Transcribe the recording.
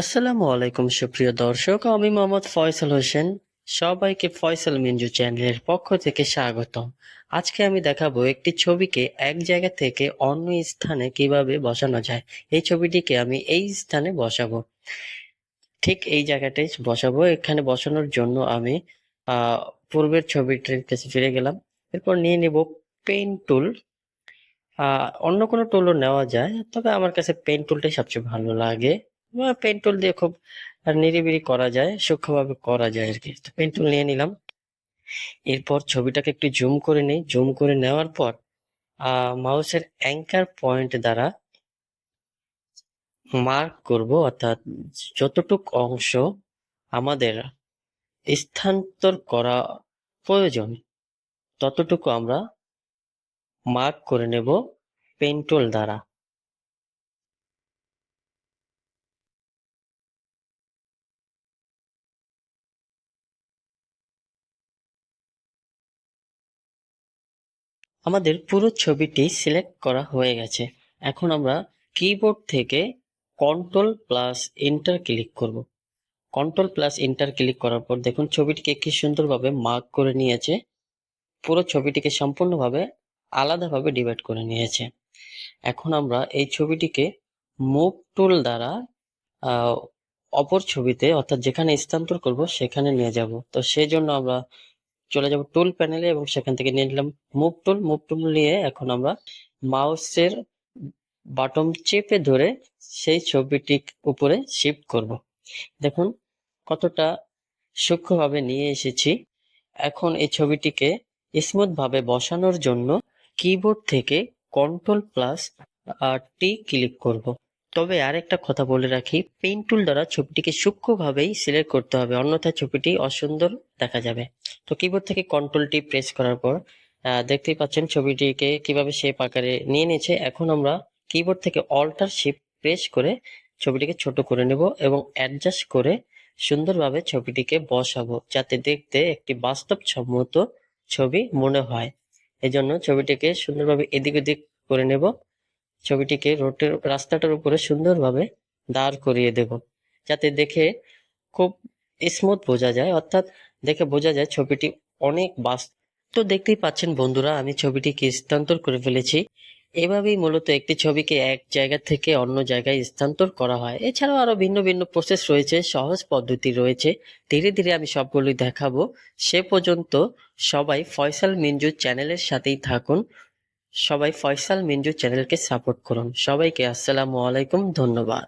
আসসালামু আলাইকুম, সুপ্রিয় দর্শক। আমি মোহাম্মদ ফয়সাল হোসেন। সবাইকে ফয়সাল মিঞ্জু চ্যানেলের পক্ষ থেকে স্বাগতম। আজকে আমি দেখাবো একটি ছবিকে এক জায়গা থেকে অন্য স্থানে কীভাবে বসানো যায়। এই ছবিটিকে আমি এই স্থানে বসাবো। ঠিক এই জায়গাটায় বসাবো। এখানে বসানোর জন্য আমি পূর্বের ছবিটির কাছে ফিরে গেলাম। এরপর নিয়ে নেব পেন টুল। অন্য কোনো টুলও নেওয়া যায়, তবে আমার কাছে পেন টুলটাই সবচেয়ে ভালো লাগে। পেন টুল দিয়ে খুব নিরিবিরি করা যায়, সূক্ষ্মভাবে করা যায় আর কি। তো পেন টুল নিয়ে নিলাম। এরপর ছবিটাকে একটু জুম করে নিই। জুম করে নেওয়ার পর মাউসের অ্যাঙ্কার পয়েন্ট দ্বারা মার্ক করব, অর্থাৎ যতটুক অংশ আমাদের স্থানান্তর করা প্রয়োজন, ততটুকু আমরা মার্ক করে নেব পেন টুল দ্বারা। আমাদের পুরো ছবিটি সিলেক্ট করা হয়ে গেছে। এখন আমরা কিবোর্ড থেকে কন্ট্রোল প্লাস এন্টার ক্লিক করব। কন্ট্রোল প্লাস এন্টার ক্লিক করার পর দেখুন ছবিটিকে কি সুন্দরভাবে মার্ক করে নিয়েছে। পুরো ছবিটিকে সম্পূর্ণভাবে আলাদাভাবে ডিভাইড করে নিয়েছে। এখন আমরা এই ছবিটিকে মুভ টুল দ্বারা অপর ছবিতে অর্থাৎ যেখানে স্থানান্তর করব সেখানে নিয়ে যাব। তো সেই জন্য আমরা চলে যাব টুল প্যানেলে এবং সেখান থেকে নিয়ে নিলাম মুভ টুল মুভ টুল নিয়ে এখন আমরা মাউসের বাটম চেপে ধরে সেই ছবিটি উপরে শিফট করব। দেখুন কতটা সূক্ষ্মভাবে নিয়ে এসেছি। এখন এই ছবিটিকে স্মুথ ভাবে বসানোর জন্য কিবোর্ড থেকে control plus R T click করব। তবে আরেকটা কথা বলে রাখি পেন টুল দ্বারা ছবিটিকে সূক্ষ্মভাবেই সিলেক্ট করতে হবে, অন্যথায় ছবিটি অসুন্দর দেখা যাবে। তো কিবোর্ড থেকে কন্ট্রোল টি প্রেস করার পর দেখতেই পাচ্ছেন ছবিটিকে কীভাবে শেপ আকারে নিয়ে নিয়েছে। এখন আমরা কিবোর্ড থেকে অল্টার শিফট প্রেস করে ছবিটিকে ছোট করে নেব এবং অ্যাডজাস্ট করে সুন্দরভাবে ছবিটিকে বসাবো, যাতে দেখতে একটি বাস্তবসম্মত ছবি মনে হয়। এজন্য ছবিটিকে সুন্দরভাবে এদিক ওদিক করে নেব। ছবিটিকে রোডের রাস্তাটার উপরে সুন্দরভাবে দাঁড় করিয়ে দেব, যাতে দেখে খুব স্মুথ বোঝা যায়। অর্থাৎ দেখে বোঝা যায় ছবিটি অনেক বাস্তব তো দেখতেই পাচ্ছেন বন্ধুরা, আমি ছবিটিকে স্থানান্তর করে ফেলেছি। এভাবেই মূলত একটি ছবিকে এক জায়গা থেকে অন্য জায়গায় স্থানান্তর করা হয়। এছাড়াও আরও ভিন্ন ভিন্ন প্রসেস রয়েছে, সহজ পদ্ধতি রয়েছে। ধীরে ধীরে আমি সবগুলোই দেখাবো। সে পর্যন্ত সবাই ফয়সাল মিঞ্জু চ্যানেলের সাথেই থাকুন। সবাই ফয়সাল মিঞ্জু চ্যানেলকে সাপোর্ট করুন। সবাইকে আসসালামু আলাইকুম, ধন্যবাদ।